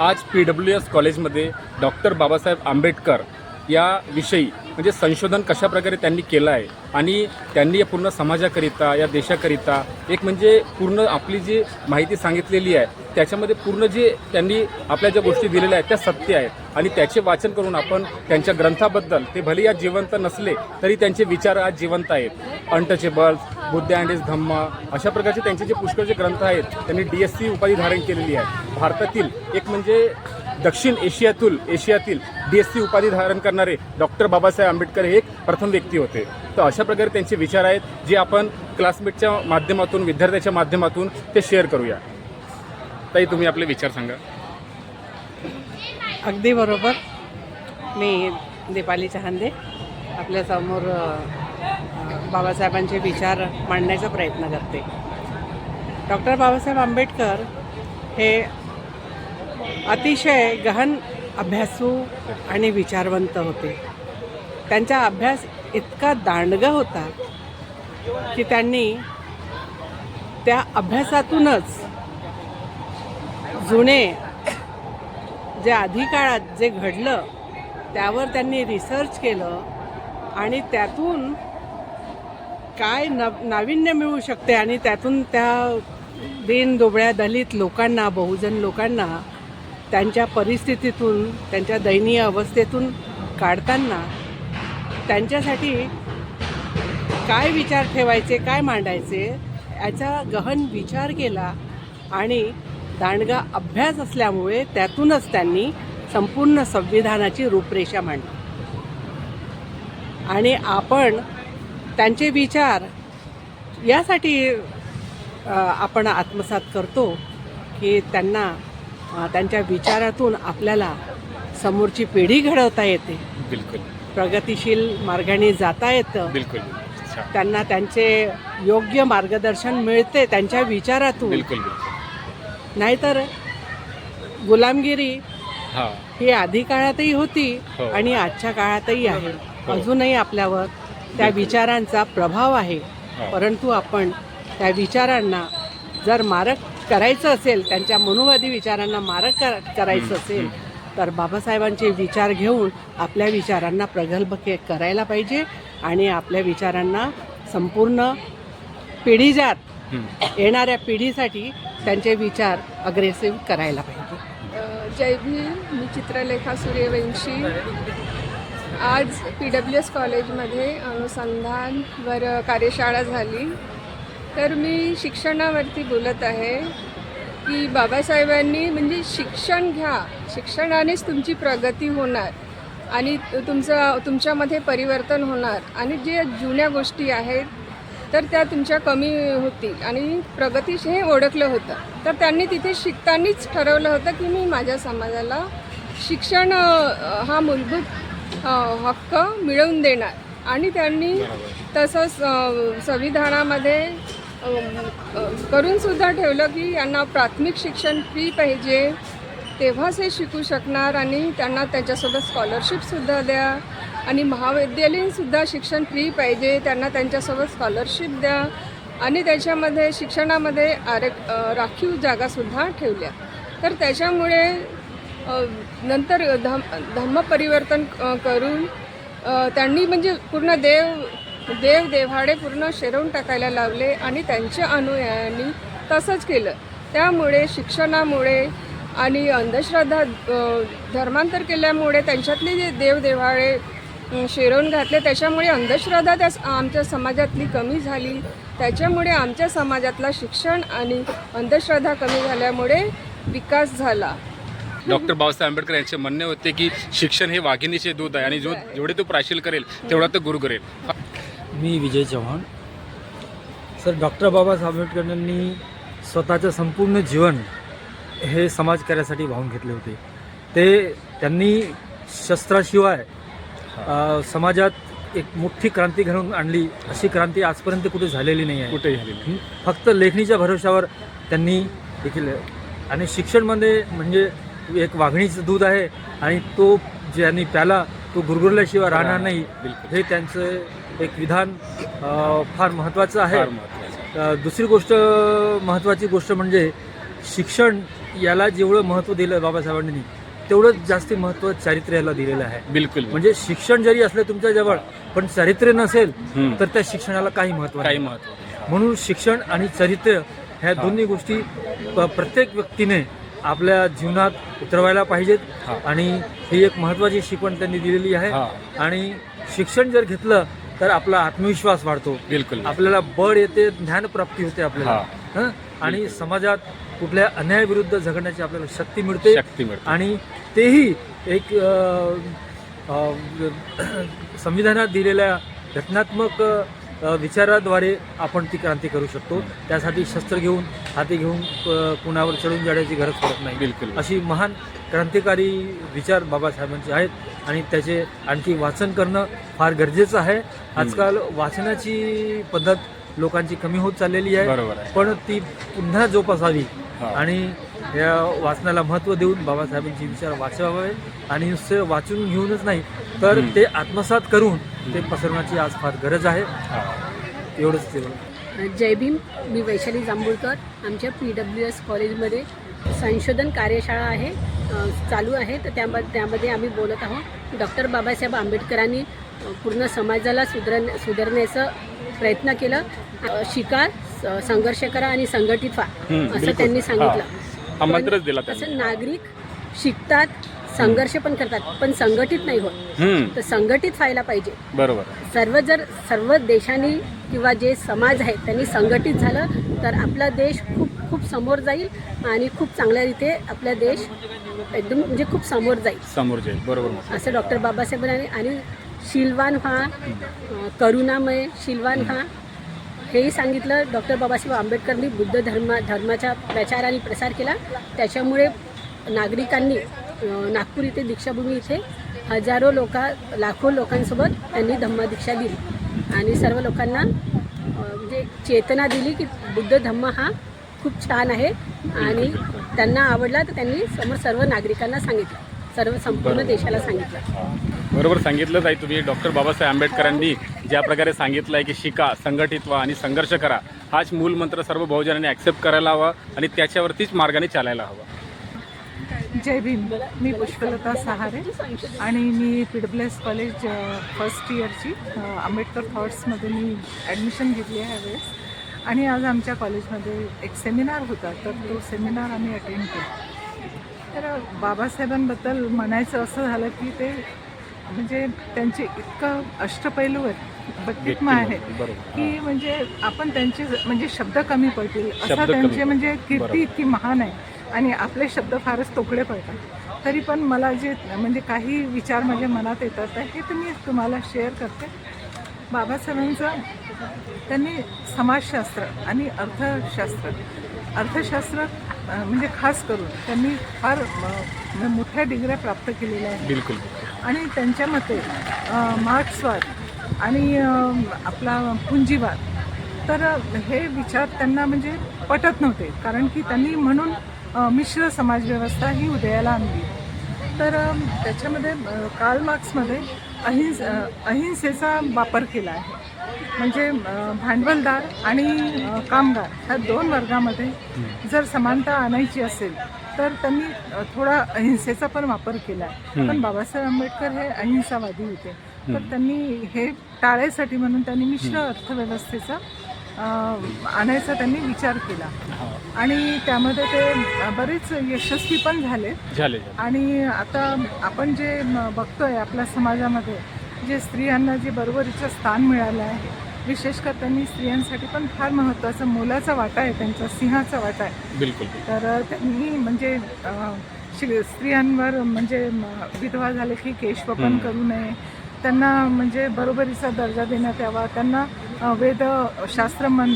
आज P W S कॉलेजमध्ये doctor Babasaheb Ambedkar या विषयी म्हणजे संशोधन कशा प्रकारे त्यांनी केलं आहे आणि त्यांनी या पूर्ण समाजाकरिता या देशाकरिता एक म्हणजे पूर्ण आपली जी माहिती सांगितलेली आहे त्याच्यामध्ये पूर्ण जे त्यांनी आपल्या ज्या गोष्टी दिलेल्या आहेत त्या सत्य आहेत. आणि त्याचे वाचन करून आपण त्यांच्या ग्रंथाबद्दल ते भले या जिवंत नसले तरी त्यांचे विचार आज जिवंत आहेत. Untouchables Buddha and is Dhamma अशा प्रकारचे त्यांचे जे पुष्कळ जे ग्रंथ आहेत त्यांनी डी एस सी उपाधी धारण केलेली आहे. भारतातील एक म्हणजे दक्षिण एशियातून एशियातील डी एस सी उपाधी धारण करणारे डॉक्टर बाबासाहेब आंबेडकर हे एक प्रथम व्यक्ती होते. तर अशा प्रकारे त्यांचे विचार आहेत जे आपण क्लासमेटच्या माध्यमातून विद्यार्थ्याच्या माध्यमातून ते शेअर करूया. ताई तुम्ही आपले विचार सांगा. अगदी बरोबर. मी दीपाली चहांदे आपल्यासमोर बाबासाहेबांचे विचार मांडण्याचा प्रयत्न करते. डॉक्टर बाबासाहेब आंबेडकर हे अतिशय गहन अभ्यासू आणि विचारवंत होते. त्यांचा अभ्यास इतका दांडगा होता की त्यांनी त्या अभ्यासातूनच जुने जे आधी काळात जे घडलं त्यावर त्यांनी रिसर्च केलं आणि त्यातून काय नव नाविन्य मिळू शकते आणि त्यातून त्या दीन दुबळ्या दलित लोकांना बहुजन लोकांना त्यांच्या परिस्थितीतून त्यांच्या दयनीय अवस्थेतून काढताना त्यांच्यासाठी काय विचार ठेवायचे काय मांडायचे याचा गहन विचार केला आणि दांडगा अभ्यास असल्यामुळे त्यातूनच त्यांनी संपूर्ण संविधानाची रूपरेषा मांडली. आणि आपण त्यांचे विचार यासाठी आपण आत्मसात करतो की त्यांना त्यांच्या विचारातून आपल्याला समोरची पिढी घडवता येते. बिलकुल. प्रगतिशील मार्गाने जाता येतं. बिलकुल. अच्छा. त्यांना त्यांचे योग्य मार्गदर्शन मिळते त्यांच्या विचारातून. बिलकुल बिलकुल. नाहीतर गुलामगिरी हां. ही आधी काळातही होती हो. आणि आजच्या काळातही आहे. हो. अजूनही आपल्यावर त्या विचारांचा प्रभाव आहे. हो. परंतु आपण त्या विचारांना जर मारक करायचं असेल त्यांच्या मनुवादी विचारांना मारक कर करायचं असेल तर बाबासाहेबांचे विचार घेऊन आपल्या विचारांना प्रगल्भ के करायला पाहिजे आणि आपल्या विचारांना संपूर्ण पिढीजात. येणाऱ्या पिढीसाठी त्यांचे विचार अग्रेसिव्ह करायला पाहिजे. जय भीम मी चित्रलेखा सूर्यवंशी. आज पी डब्ल्यू एस कॉलेजमध्ये अनुसंधानवर कार्यशाळा झाली. तर मी शिक्षणावरती बोलत आहे की बाबासाहेबांनी म्हणजे शिक्षण घ्या. शिक्षणानेच तुमची प्रगती होणार आणि तुमचं तुमच्यामध्ये परिवर्तन होणार. आणि जे जुन्या गोष्टी आहेत तर त्या तुमच्या कमी होतील. आणि प्रगतीश हे ओळखलं होतं. तर त्यांनी तिथे शिकतानीच ठरवलं होतं की मी माझ्या समाजाला शिक्षण हा मूलभूत हक्क मिळवून देणार. आणि त्यांनी तसंच संविधानामध्ये करूनसुद्धा करून सुद्धा ठेवलं की यांना प्राथमिक शिक्षण फ्री पाहिजे. तेव्हाच हे शिकू शकणार आणि त्यांना त्यांच्यासोबत स्कॉलरशिपसुद्धा द्या. आणि महाविद्यालयीनसुद्धा शिक्षण फ्री पाहिजे. त्यांना त्यांच्यासोबत स्कॉलरशिप द्या. आणि त्याच्यामध्ये शिक्षणामध्ये आर राखीव जागासुद्धा ठेवल्या. तर त्याच्यामुळे नंतर धम धर्मपरिवर्तन करून त्यांनी म्हणजे पूर्ण देव देव देव्हाडे पूर्ण शेरवून टाकायला लावले आणि त्यांच्या अनुयायांनी तसंच केलं. त्यामुळे शिक्षणामुळे आणि अंधश्रद्धा धर्मांतर केल्यामुळे त्यांच्यातले जे देव देव्हाडे अ, शेरवून घातले त्याच्यामुळे अंधश्रद्धा त्या आमच्या समाजातली कमी झाली. त्याच्यामुळे आमच्या समाजातला शिक्षण आणि अंधश्रद्धा कमी झाल्यामुळे विकास झाला. डॉक्टर बाबासाहेब आंबेडकर यांचे म्हणणे होते की शिक्षण हे वाघिणीचे दूध आहे आणि जो जेवढे तो प्राशील करेल तेवढा तो गुरु करेल. मी विजय चव्हाण. सर डॉक्टर बाबासाहेब आंबेडकर यांनी स्वतःचं संपूर्ण जीवन हे समाजकार्यासाठी वाहून घेतले होते. ते त्यांनी शस्त्राशिवाय समाजात एक मोठी क्रांती घडवून आणली. अशी क्रांती आजपर्यंत कुठे झालेली नाही आहे. कुठेही झालेली. फक्त लेखणीच्या भरोशावर त्यांनी हे केलं. आणि शिक्षणमध्ये म्हणजे एक वाघणीचं दूध आहे आणि तो ज्यांनी प्याला तो गुरगुरल्याशिवाय राहणार नाही. हे त्यांचं एक विधान फार महत्त्वाचं आहे. दुसरी गोष्ट महत्त्वाची गोष्ट म्हणजे शिक्षण याला जेवढं महत्त्व दिलं बाबासाहेबांनी तेवढंच जास्ती महत्त्व चारित्र्याला दिलेलं आहे. बिलकुल म्हणजे शिक्षण जरी असलं तुमच्या जवळ पण चारित्र्य नसेल. तर त्या शिक्षणाला काही महत्त्व काही नाही. म्हणून शिक्षण आणि चरित्र ह्या दोन्ही गोष्टी प्रत्येक व्यक्तीने आपल्या जीवनात उतरवायला पाहिजेत. आणि ही एक महत्त्वाची शिकवण त्यांनी दिलेली आहे. आणि शिक्षण जर घेतलं तर आपला आत्मविश्वास वाढतो. बिलकुल आपल्याला बळ येते ज्ञानप्राप्ती होते आपल्याला. हं? आणि समाजात कुठल्या अन्यायाविरुद्ध झगडण्याची आपल्याला शक्ती मिळते. शक्ती मिळते. आणि तेही एक संविधानात दिलेल्या घटनात्मक विचाराद्वारे आपण ती क्रांती करू शकतो. त्यासाठी शस्त्र घेऊन हाती घेऊन कुणावर चढून जाण्याची गरज पडत नाही. बिलकुल. अशी महान क्रांतिकारी विचार बाबासाहेबांचे आहेत. आणि त्याचे आणखी वाचन करणं फार गरजेचं आहे. आजकाल वाचनाची पद्धत लोकांची कमी होत चाललेली आहे. बरोबर आहे. पण ती पुन्हा जोपासावी. आणि या वाचनाला महत्त्व देऊन बाबासाहेबांचे विचार वाचावे आणि नुसते वाचून घेऊनच नाही तर. ते आत्मसात करून ते पसरवण्याची आज फार गरज आहे. हा. एवढंच ते जय भीम मी वैशाली जांभूळकर आमच्या पी डब्ल्यू एस कॉलेजमध्ये संशोधन कार्यशाळा आहे. चालू आहे. तर त्याम त्यामध्ये आम्ही बोलत आहोत डॉक्टर बाबासाहेब आंबेडकरांनी पूर्ण समाजाला सुधर सुधारण्याचा प्रयत्न केलं. शिका संघर्ष करा आणि संघटित व्हा असं. त्यांनी. सांगितलं. तसं नागरिक शिकतात संघर्ष पण करतात पण संघटित नाही होत. तर संघटित व्हायला पाहिजे. बरोबर. सर्व जर सर्व देशांनी किंवा जे समाज आहे त्यांनी संघटित झालं तर आपला देश खूप खूप समोर जाईल आणि खूप चांगल्या रीते आपला देश एकदम म्हणजे खूप समोर जाईल. समोर जाईल. बरोबर. असं डॉक्टर बाबासाहेबांनी आणि शीलवान व्हा अं, करुणामय शीलवान व्हा हेही सांगितलं डॉक्टर बाबासाहेब आंबेडकरांनी बुद्ध धर्म धर्माचा प्रचार आणि प्रसार केला. त्याच्यामुळे नागरिकांनी नागपूर इथे दीक्षाभूमी इथे हजारो लोका लाखो लोकांसोबत त्यांनी धम्मदीक्षा दिली. आणि सर्व लोकांना म्हणजे चेतना दिली की बुद्ध धम्म हा खूप छान आहे. आणि त्यांना आवडला तर त्यांनी समोर सर्व नागरिकांना सांगितलं. सर्व संपूर्ण. देशाला सांगितलं. बरोबर सांगितलंच आहे तुम्ही. डॉक्टर बाबासाहेब आंबेडकरांनी ज्या प्रकारे सांगितलं आहे की शिका संघटित व्हा आणि संघर्ष करा हाच मूल मंत्र सर्व बहुजनांनी ॲक्सेप्ट करायला हवा आणि त्याच्यावरतीच मार्गाने चालायला हवा. जय भीम. मी पुष्पलता सहारे आणि मी P W S college first इयरची Ambedkar थॉट्समध्ये मी ॲडमिशन घेतली आहे यावेळेस आणि आज आमच्या कॉलेजमध्ये एक सेमिनार होता तर तो सेमिनार आम्ही अटेंड केला. तर बाबासाहेबांबद्दल म्हणायचं असं झालं की ते म्हणजे त्यांचे इतकं अष्टपैलू आहेत व्यक्तित्व आहे की म्हणजे आपण त्यांचे म्हणजे शब्द कमी पडतील असं त्यांचे म्हणजे. कीर्ती इतकी महान आहे. आणि आपले शब्द फारच तोकडे पडतात. तरी पण मला जे म्हणजे काही विचार माझ्या मनात येतात हे तर मी तुम्हाला शेअर करते. बाबासाहेबांचं त्यांनी समाजशास्त्र आणि अर्थशास्त्र अर्थशास्त्र म्हणजे खास करून त्यांनी फार अं, मोठ्या डिग्र्या प्राप्त केलेल्या आहेत. बिलकुल आणि त्यांच्या मते मार्क्सवाद आणि आपला पुंजीवाद तर हे विचार त्यांना म्हणजे पटत नव्हते. कारण की त्यांनी म्हणून मिश्र समाजव्यवस्था ही उदयाला आणली. तर त्याच्यामध्ये कार्ल मार्क्समध्ये अहिंस अहिंसेचा वापर केला आहे. म्हणजे भांडवलदार आणि कामगार ह्या दोन वर्गामध्ये जर समानता आणायची असेल तर त्यांनी थोडा अहिंसेचा पण वापर केला. पण बाबासाहेब आंबेडकर हे अहिंसावादी होते. तर त्यांनी हे टाळायसाठी म्हणून त्यांनी मिश्र अर्थव्यवस्थेचा आणायचा त्यांनी विचार केला. आणि त्यामध्ये ते बरेच यशस्वी पण झाले. आणि आता आपण जे बघतोय आपल्या समाजामध्ये जे स्त्रियांना जे बरोबरीचं स्थान मिळालं आहे विशेषकर त्यांनी स्त्रियांसाठी पण फार महत्त्वाचा मोलाचा वाटा आहे त्यांचा सिंहाचा वाटा आहे बिलकुल तर त्यांनी म्हणजे स्त्रियांवर म्हणजे विधवा झाले की केशवपन हम्म. करू नये त्यांना म्हणजे बरोबरीचा दर्जा देण्यात यावा त्यांना वेद शास्त्र मन.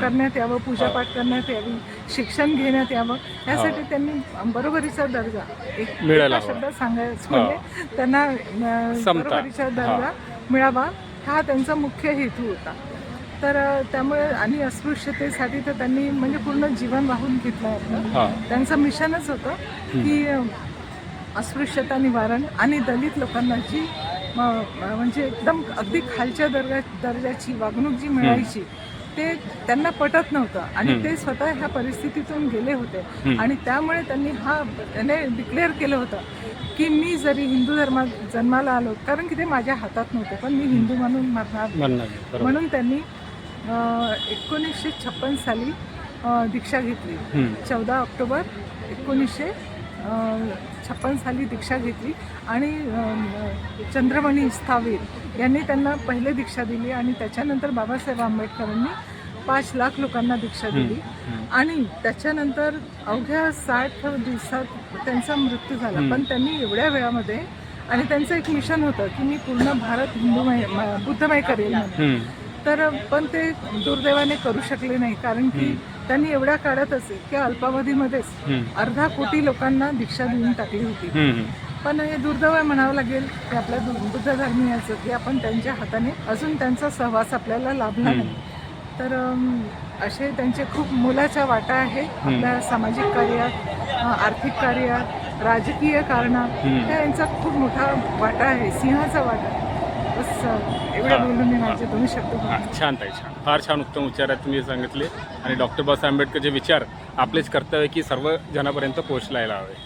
करण्यात यावं पूजापाठ करण्यात यावी शिक्षण घेण्यात यावं यासाठी हा. त्यांनी बरोबरीचा दर्जा एक. शब्दात सांगायचं हा. म्हणजे त्यांना. बरोबरीचा दर्जा मिळावा हा त्यांचा मुख्य हेतू होता. तर त्यामुळे आणि अस्पृश्यतेसाठी तर त्यांनी म्हणजे पूर्ण जीवन वाहून घेतलं आपलं हा. त्यांचं मिशनच होतं की अस्पृश्यता निवारण आणि दलित लोकांना जी म- म- म्हणजे एकदम अगदी खालच्या दर्जा दर्जाची वागणूक जी मिळायची ते त्यांना पटत नव्हतं. आणि. ते स्वतः ह्या परिस्थितीतून गेले होते. आणि त्यामुळे त्यांनी हा त्याने डिक्लेअर केलं होतं की मी जरी हिंदू धर्मात जन्माला आलो कारण की ते माझ्या हातात नव्हते पण मी हिंदू म्हणून मरणार म्हणून त्यांनी एकोणीसशे छप्पन साली दीक्षा घेतली. चौदा ऑक्टोबर एकोणीसशे छप्पन साली दीक्षा घेतली आणि चंद्रमणी स्थावीर यांनी त्यांना पहिले दीक्षा दिली आणि त्याच्यानंतर बाबासाहेब आंबेडकरांनी पाच लाख लोकांना दीक्षा दिली. आणि त्याच्यानंतर अवघ्या साठ दिवसात त्यांचा मृत्यू झाला. पण त्यांनी एवढ्या वेळामध्ये आणि त्यांचं एक मिशन होतं की मी पूर्ण भारत हिंदूमय बुद्धमय करेल म्हणून. तर पण ते दुर्दैवाने करू शकले नाही. कारण की त्यांनी एवढ्या काळातच की अल्पावधीमध्येच. अर्धा कोटी लोकांना दीक्षा देऊन टाकली होती. पण हे दुर्दैव म्हणावं लागेल की आपल्या बुद्ध धर्मीयाचं की आपण त्यांच्या हाताने अजून त्यांचा सहवास आपल्याला लाभला नाही. तर असे त्यांचे खूप मोलाचा वाटा आहे आपल्या सामाजिक कार्यात. आर्थिक कार्यात राजकीय कारणात यांचा खूप मोठा वाटा आहे सिंहाचा वाटा आहे. बस एवढं. बोलून मी माझे दोन शब्द. छान ताई छान. फार छान उत्तम विचार आहेत तुम्ही सांगितले. आणि डॉक्टर बाबासाहेब आंबेडकरचे विचार आपलेच कर्तव्य आहे की सर्व जनापर्यंत पोहोचलायला हवे.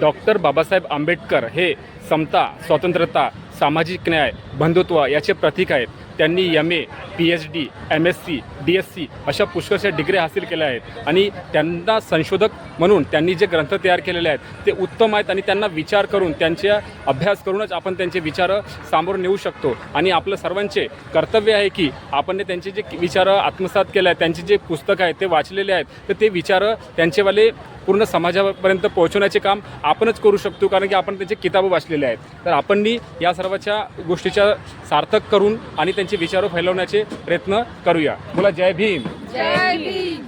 डॉक्टर बाबासाहेब आंबेडकर हे समता स्वतंत्रता सामाजिक न्याय बंधुत्व याचे प्रतीक आहेत. त्यांनी M A P H D M S C D S C अशा पुष्कळशा डिग्री हासिल केल्या आहेत. आणि त्यांना संशोधक म्हणून त्यांनी जे ग्रंथ तयार केलेले आहेत ते उत्तम आहेत आणि त्यांना विचार करून त्यांच्या अभ्यास करूनच आपण त्यांचे विचार सामोर नेऊ शकतो. आणि आपलं सर्वांचे कर्तव्य आहे की आपण त्यांचे जे विचार आत्मसात केले आहेत त्यांचे जे पुस्तकं आहेत ते वाचलेले आहेत तर ते विचार त्यांचेवाले पूर्ण समाजापर्यंत पोहोचवण्याचे काम आपणच करू शकतो कारण की आपण त्यांचे किताबं वाचलेले आहेत. तर आपणनी या सर्वाच्या गोष्टीच्या सार्थक करून आणि त्यांचे विचार फैलवण्याचे प्रयत्न करूया. बोला जय भीम. जय भीम.